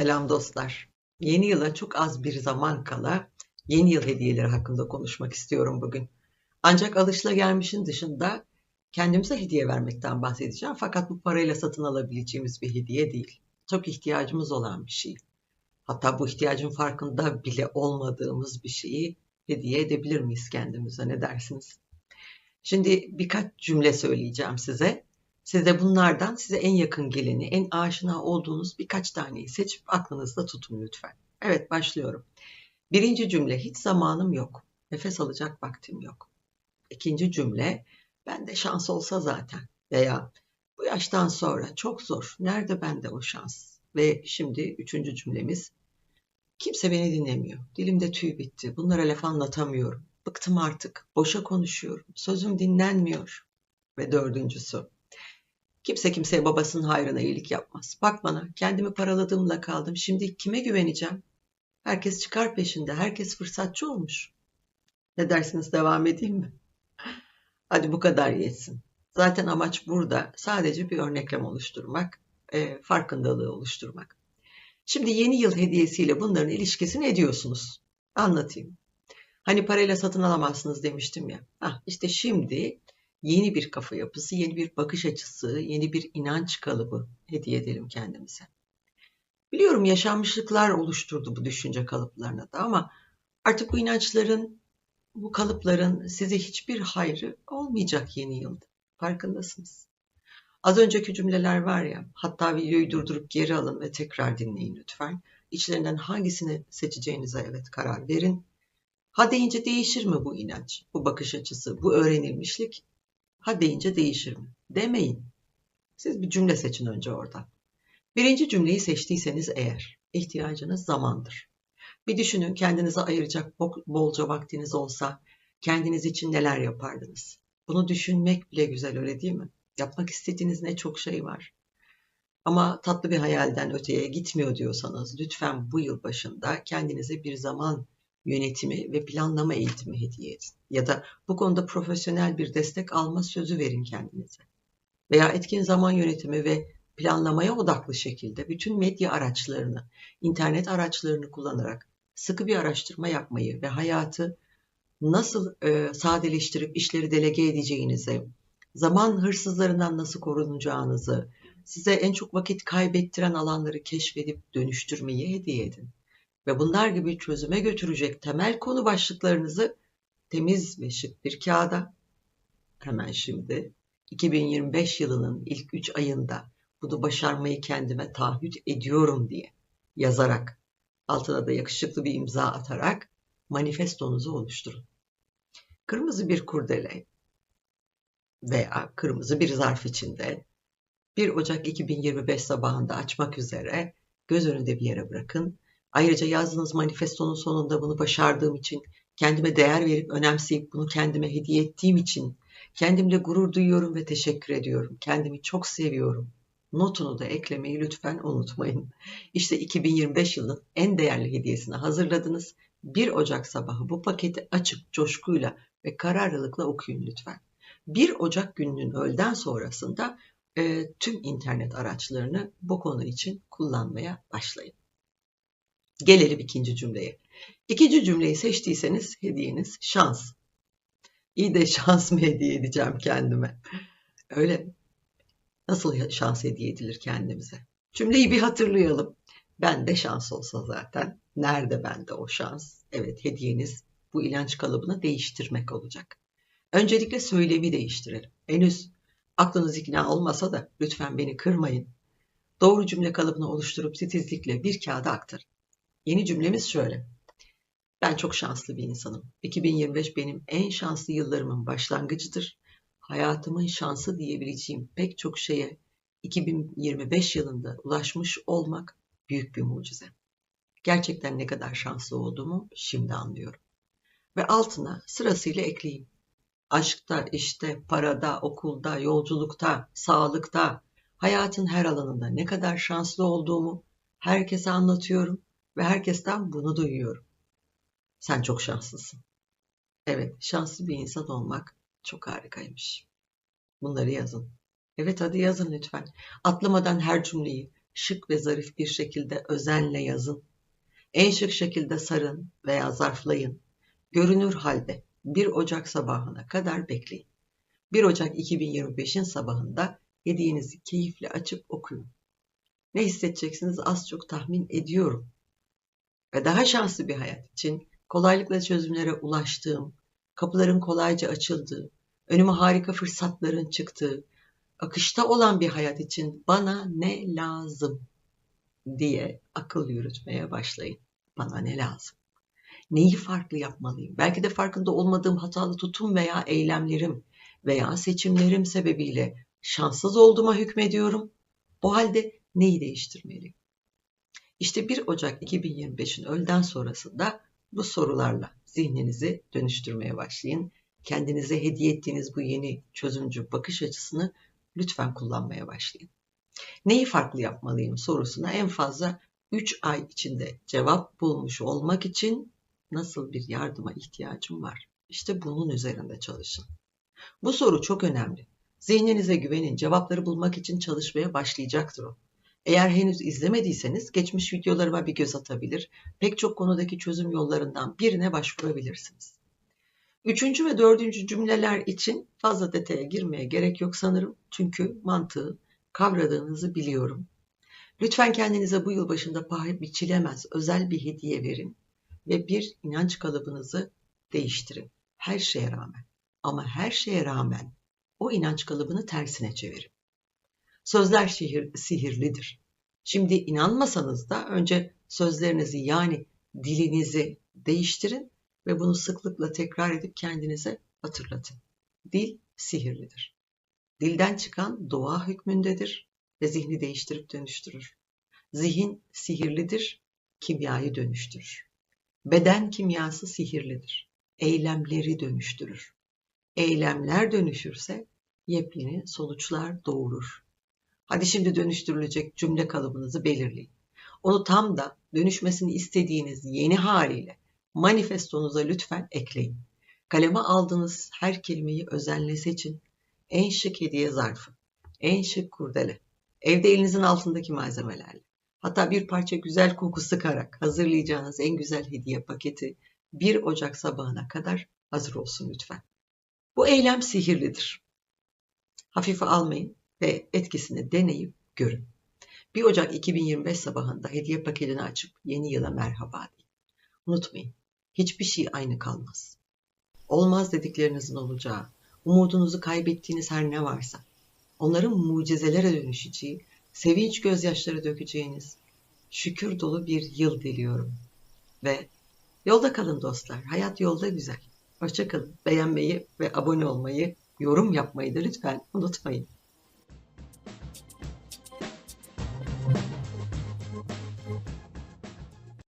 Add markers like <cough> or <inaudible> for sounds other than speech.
Selam dostlar. Yeni yıla çok az bir zaman kala yeni yıl hediyeleri hakkında konuşmak istiyorum bugün. Ancak alışılagelmişin dışında kendimize hediye vermekten bahsedeceğim. Fakat bu parayla satın alabileceğimiz bir hediye değil. Çok ihtiyacımız olan bir şey. Hatta bu ihtiyacın farkında bile olmadığımız bir şeyi hediye edebilir miyiz kendimize ne dersiniz? Şimdi birkaç cümle söyleyeceğim size. Siz de bunlardan size en yakın geleni, en aşina olduğunuz birkaç taneyi seçip aklınızda tutun lütfen. Evet başlıyorum. Birinci cümle hiç zamanım yok. Nefes alacak vaktim yok. İkinci cümle bende şans olsa zaten veya bu yaştan sonra çok zor. Nerede bende o şans? Ve şimdi üçüncü cümlemiz kimse beni dinlemiyor. Dilimde tüy bitti. Bunlara laf anlatamıyorum. Bıktım artık. Boşa konuşuyorum. Sözüm dinlenmiyor. Ve dördüncüsü Kimse kimseye babasının hayrına iyilik yapmaz. Bak bana kendimi paraladığımla kaldım. Şimdi kime güveneceğim? Herkes çıkar peşinde. Herkes fırsatçı olmuş. Ne dersiniz devam edeyim mi? <laughs> Hadi bu kadar yetsin. Zaten amaç burada sadece bir örneklem oluşturmak, e, farkındalığı oluşturmak. Şimdi yeni yıl hediyesiyle bunların ilişkisini ediyorsunuz. Anlatayım. Hani parayla satın alamazsınız demiştim ya. Hah, işte şimdi yeni bir kafa yapısı, yeni bir bakış açısı, yeni bir inanç kalıbı hediye edelim kendimize. Biliyorum yaşanmışlıklar oluşturdu bu düşünce kalıplarına da ama artık bu inançların, bu kalıpların size hiçbir hayrı olmayacak yeni yılda. Farkındasınız. Az önceki cümleler var ya, hatta videoyu durdurup geri alın ve tekrar dinleyin lütfen. İçlerinden hangisini seçeceğinize evet karar verin. Ha deyince değişir mi bu inanç, bu bakış açısı, bu öğrenilmişlik? Ha deyince değişir mi? Demeyin. Siz bir cümle seçin önce orada. Birinci cümleyi seçtiyseniz eğer ihtiyacınız zamandır. Bir düşünün kendinize ayıracak bolca vaktiniz olsa kendiniz için neler yapardınız? Bunu düşünmek bile güzel öyle değil mi? Yapmak istediğiniz ne çok şey var. Ama tatlı bir hayalden öteye gitmiyor diyorsanız lütfen bu yıl başında kendinize bir zaman yönetimi ve planlama eğitimi hediye edin. Ya da bu konuda profesyonel bir destek alma sözü verin kendinize. Veya etkin zaman yönetimi ve planlamaya odaklı şekilde bütün medya araçlarını, internet araçlarını kullanarak sıkı bir araştırma yapmayı ve hayatı nasıl e, sadeleştirip işleri delege edeceğinizi, zaman hırsızlarından nasıl korunacağınızı, size en çok vakit kaybettiren alanları keşfedip dönüştürmeyi hediye edin ve bunlar gibi çözüme götürecek temel konu başlıklarınızı temiz ve şık bir kağıda hemen şimdi 2025 yılının ilk 3 ayında bunu başarmayı kendime taahhüt ediyorum diye yazarak altına da yakışıklı bir imza atarak manifestonuzu oluşturun. Kırmızı bir kurdele veya kırmızı bir zarf içinde 1 Ocak 2025 sabahında açmak üzere göz önünde bir yere bırakın Ayrıca yazdığınız manifestonun sonunda bunu başardığım için, kendime değer verip önemseyip bunu kendime hediye ettiğim için kendimle gurur duyuyorum ve teşekkür ediyorum. Kendimi çok seviyorum. Notunu da eklemeyi lütfen unutmayın. İşte 2025 yılının en değerli hediyesini hazırladınız. 1 Ocak sabahı bu paketi açık coşkuyla ve kararlılıkla okuyun lütfen. 1 Ocak gününün öğleden sonrasında e, tüm internet araçlarını bu konu için kullanmaya başlayın. Gelelim ikinci cümleye. İkinci cümleyi seçtiyseniz hediyeniz şans. İyi de şans mı hediye edeceğim kendime? Öyle Nasıl şans hediye edilir kendimize? Cümleyi bir hatırlayalım. Ben de şans olsa zaten. Nerede bende o şans? Evet hediyeniz bu inanç kalıbını değiştirmek olacak. Öncelikle söylemi değiştirelim. Henüz aklınız ikna olmasa da lütfen beni kırmayın. Doğru cümle kalıbını oluşturup titizlikle bir kağıda aktarın. Yeni cümlemiz şöyle. Ben çok şanslı bir insanım. 2025 benim en şanslı yıllarımın başlangıcıdır. Hayatımın şansı diyebileceğim pek çok şeye 2025 yılında ulaşmış olmak büyük bir mucize. Gerçekten ne kadar şanslı olduğumu şimdi anlıyorum. Ve altına sırasıyla ekleyeyim. Aşkta, işte, parada, okulda, yolculukta, sağlıkta, hayatın her alanında ne kadar şanslı olduğumu herkese anlatıyorum ve herkesten bunu duyuyorum. Sen çok şanslısın. Evet, şanslı bir insan olmak çok harikaymış. Bunları yazın. Evet hadi yazın lütfen. Atlamadan her cümleyi şık ve zarif bir şekilde özenle yazın. En şık şekilde sarın veya zarflayın. Görünür halde 1 Ocak sabahına kadar bekleyin. 1 Ocak 2025'in sabahında hediyenizi keyifle açıp okuyun. Ne hissedeceksiniz az çok tahmin ediyorum. Ve daha şanslı bir hayat için kolaylıkla çözümlere ulaştığım, kapıların kolayca açıldığı, önüme harika fırsatların çıktığı, akışta olan bir hayat için bana ne lazım diye akıl yürütmeye başlayın. Bana ne lazım? Neyi farklı yapmalıyım? Belki de farkında olmadığım hatalı tutum veya eylemlerim veya seçimlerim sebebiyle şanssız olduğuma hükmediyorum. O halde neyi değiştirmeliyim? İşte 1 Ocak 2025'in öğleden sonrasında bu sorularla zihninizi dönüştürmeye başlayın. Kendinize hediye ettiğiniz bu yeni çözümcü bakış açısını lütfen kullanmaya başlayın. Neyi farklı yapmalıyım sorusuna en fazla 3 ay içinde cevap bulmuş olmak için nasıl bir yardıma ihtiyacım var? İşte bunun üzerinde çalışın. Bu soru çok önemli. Zihninize güvenin, cevapları bulmak için çalışmaya başlayacaktır o. Eğer henüz izlemediyseniz geçmiş videolarıma bir göz atabilir, pek çok konudaki çözüm yollarından birine başvurabilirsiniz. Üçüncü ve dördüncü cümleler için fazla detaya girmeye gerek yok sanırım. Çünkü mantığı kavradığınızı biliyorum. Lütfen kendinize bu yıl başında paha biçilemez özel bir hediye verin ve bir inanç kalıbınızı değiştirin. Her şeye rağmen. Ama her şeye rağmen o inanç kalıbını tersine çevirin. Sözler şehir, sihirlidir. Şimdi inanmasanız da önce sözlerinizi yani dilinizi değiştirin ve bunu sıklıkla tekrar edip kendinize hatırlatın. Dil sihirlidir. Dilden çıkan doğa hükmündedir ve zihni değiştirip dönüştürür. Zihin sihirlidir, kimyayı dönüştürür. Beden kimyası sihirlidir. Eylemleri dönüştürür. Eylemler dönüşürse yepyeni sonuçlar doğurur. Hadi şimdi dönüştürülecek cümle kalıbınızı belirleyin. Onu tam da dönüşmesini istediğiniz yeni haliyle manifestonuza lütfen ekleyin. Kaleme aldığınız her kelimeyi özenle seçin. En şık hediye zarfı, en şık kurdele, evde elinizin altındaki malzemelerle, hatta bir parça güzel koku sıkarak hazırlayacağınız en güzel hediye paketi 1 Ocak sabahına kadar hazır olsun lütfen. Bu eylem sihirlidir. Hafife almayın ve etkisini deneyip görün. 1 Ocak 2025 sabahında hediye paketini açıp yeni yıla merhaba deyin. Unutmayın, hiçbir şey aynı kalmaz. Olmaz dediklerinizin olacağı, umudunuzu kaybettiğiniz her ne varsa, onların mucizelere dönüşeceği, sevinç gözyaşları dökeceğiniz, şükür dolu bir yıl diliyorum. Ve yolda kalın dostlar, hayat yolda güzel. Hoşçakalın, beğenmeyi ve abone olmayı, yorum yapmayı da lütfen unutmayın.